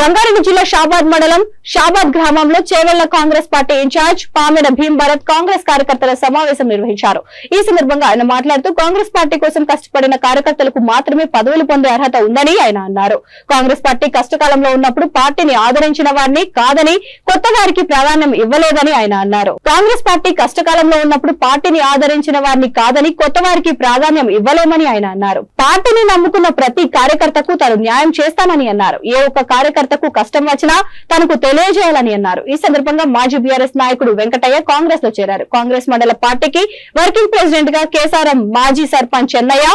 రంగారెడ్డి జిల్లా షాబాద్ మండలం షాబాద్ గ్రామంలో చేవెళ్ళ కాంగ్రెస్ పార్టీ ఇన్ఛార్జ్ పామెడ భీం భరత్ కాంగ్రెస్ కార్యకర్తల సమావేశం నిర్వహించారు. ఈ సందర్భంగా ఆయన మాట్లాడుతూ కాంగ్రెస్ పార్టీ కోసం కష్టపడిన కార్యకర్తలకు మాత్రమే పదవులు పొందే అర్హత ఉందని ఆయన అన్నారు. కాంగ్రెస్ పార్టీ కష్టకాలంలో ఉన్నప్పుడు పార్టీని ఆదరించిన వారిని కాదని కొత్త వారికి ప్రాధాన్యం ఇవ్వలేదని ఆయన అన్నారు. కాంగ్రెస్ పార్టీ కష్టకాలంలో ఉన్నప్పుడు పార్టీని ఆదరించిన వారిని కాదని కొత్త వారికి ప్రాధాన్యం ఇవ్వలేమని ఆయన అన్నారు. పార్టీని నమ్ముకున్న ప్రతి కార్యకర్తకు తాను న్యాయం చేస్తానని అన్నారు. ఏ ఒక్క కార్యకర్తకు కష్టం వచ్చినా తనకు తెలియజేయాలని అన్నారు. ఈ సందర్భంగా మాజీ బీఆర్ఎస్ నాయకుడు వెంకటయ్య కాంగ్రెస్లో చేరారు. కాంగ్రెస్ మండల పార్టీకి వర్కింగ్ ప్రెసిడెంట్గా కేసారం మాజీ సర్పంచ్ చెన్నయ్య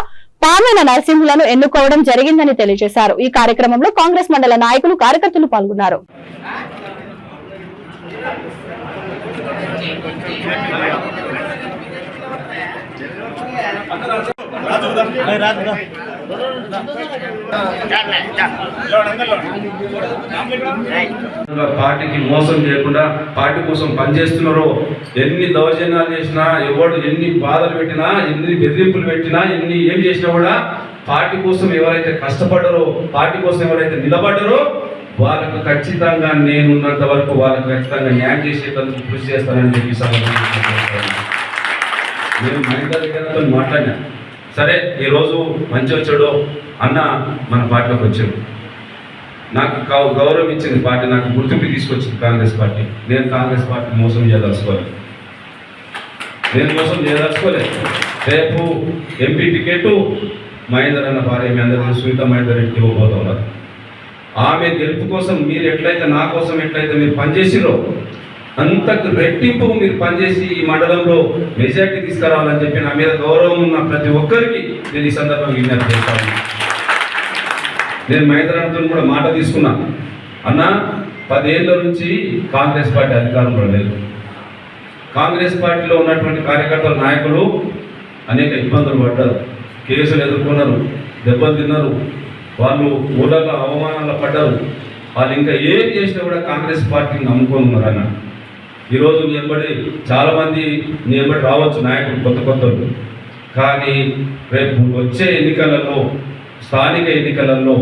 పామెన నరసింహులను ఎన్నుకోవడం జరిగిందని తెలియజేశారు. ఈ కార్యక్రమంలో కాంగ్రెస్ మండల నాయకులు కార్యకర్తలు పాల్గొన్నారు. పార్టీకి మోసం చేయకుండా పార్టీ కోసం పనిచేస్తున్నారో ఎన్ని దౌర్జన్యాలు చేసినా ఎవడు ఎన్ని బాధలు పెట్టినా ఎన్ని బెదిరింపులు పెట్టినా ఎన్ని ఏం చేసినా కూడా పార్టీ కోసం ఎవరైతే కష్టపడ్డారో పార్టీ కోసం ఎవరైతే నిలబడ్డారో వాళ్ళకు ఖచ్చితంగా నేనున్నంత వరకు వాళ్ళకు ఖచ్చితంగా న్యాయం చేసేందుకు కృషి చేస్తానని చెప్పి ఈ నేను మహిళా దగ్గరతో మాట్లాడినా. సరే ఈరోజు మంచి వచ్చాడు అన్న మన పార్టీలోకి వచ్చాడు. నాకు కావు గౌరవం ఇచ్చింది పార్టీ నాకు గుర్తింపు తీసుకొచ్చింది కాంగ్రెస్ పార్టీ. నేను కాంగ్రెస్ పార్టీ మోసం చేయదలుచుకోలేదు. నేను మోసం చేయదలుచుకోలేదు. రేపు ఎంపీ టికెట్ మహేందర్ అన్న భార్య మీ అందరూ సునీత మహేందర్ రెడ్డికి ఇవ్వబోతున్నారు ఆమె గెలుపు కోసం మీరు ఎట్లయితే నా కోసం ఎట్లయితే మీరు పనిచేసిరో అంతకు రెట్టింపు మీరు పనిచేసి ఈ మండలంలో మెజార్టీ తీసుకురావాలని చెప్పి నా మీద గౌరవం ఉన్న ప్రతి ఒక్కరికి నేను ఈ సందర్భంగా విజ్ఞప్తి చేస్తాను నేను మహేంద్రనాథ్తో కూడా మాట తీసుకున్నా. అన్న పదేళ్ళ నుంచి కాంగ్రెస్ పార్టీ అధికారంలో లేదు. కాంగ్రెస్ పార్టీలో ఉన్నటువంటి కార్యకర్తల నాయకులు అనేక ఇబ్బందులు పడ్డారు. కేసులు ఎదుర్కొన్నారు దెబ్బలు తిన్నారు. వాళ్ళు ఊళ్ళలో అవమానాలు పడ్డారు. వాళ్ళు ఇంకా ఏం చేసినా కూడా కాంగ్రెస్ పార్టీని నమ్ముకొని ఉన్నారు అన్న ఈరోజు నీ ఎంబడి చాలామంది నీ ఎంబడి రావచ్చు నాయకులు కొత్త కొత్త వాళ్ళు. కానీ రేపు వచ్చే ఎన్నికలలో స్థానిక ఎన్నికలలో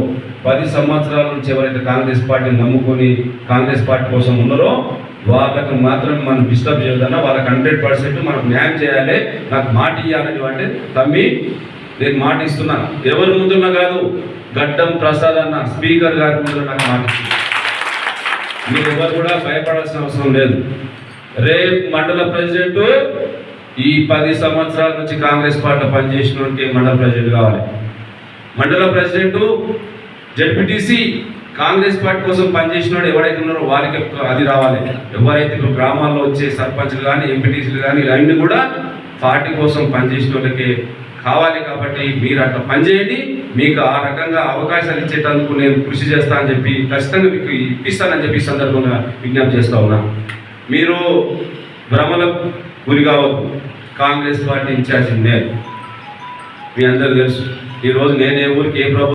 పది సంవత్సరాల నుంచి ఎవరైతే కాంగ్రెస్ పార్టీని నమ్ముకొని కాంగ్రెస్ పార్టీ కోసం ఉన్నారో వాళ్ళకు మాత్రం మనం డిస్టర్బ్ చేయదన్నా వాళ్ళకి హండ్రెడ్ పర్సెంట్ మనకు న్యాయం చేయాలి నాకు మాట ఇవ్వాలని అంటే తమ్మి నేను మాట ఇస్తున్నాను ఎవరి ముందున్నా కాదు గడ్డం ప్రసాద్ అన్న స్పీకర్ గారి ముందు నాకు మాట ఇస్తున్నాను మీరు ఎవరు కూడా భయపడాల్సిన అవసరం లేదు. రేపు మండల ప్రెసిడెంట్ ఈ పది సంవత్సరాల నుంచి కాంగ్రెస్ పార్టీ పనిచేసినటువంటి మండల ప్రెసిడెంట్ కావాలి. మండల ప్రెసిడెంట్ జడ్పీటీసీ కాంగ్రెస్ పార్టీ కోసం పనిచేసిన వాడు ఎవరైతే ఉన్నారో వారికి అది రావాలి. ఎవరైతే ఇప్పుడు గ్రామాల్లో వచ్చే సర్పంచ్లు కానీ ఎంపీటీసీలు కానీ ఇవన్నీ కూడా పార్టీ కోసం పనిచేసిన వాళ్ళకి కావాలి కాబట్టి మీరు అట్లా పనిచేయండి. మీకు ఆ రకంగా అవకాశాలు ఇచ్చేటందుకు నేను కృషి చేస్తా అని చెప్పి ఖచ్చితంగా మీకు ఇప్పిస్తానని చెప్పి సందర్భంగా విజ్ఞప్తి చేస్తా ఉన్నా. మీరు భ్రమలకు గురి కావద్దు. కాంగ్రెస్ పార్టీ ఇన్ఛార్జ్ నేను. మీ అందరూ తెలుసు. ఈరోజు నేనే ఊరికి ఏ ప్రభుత్వం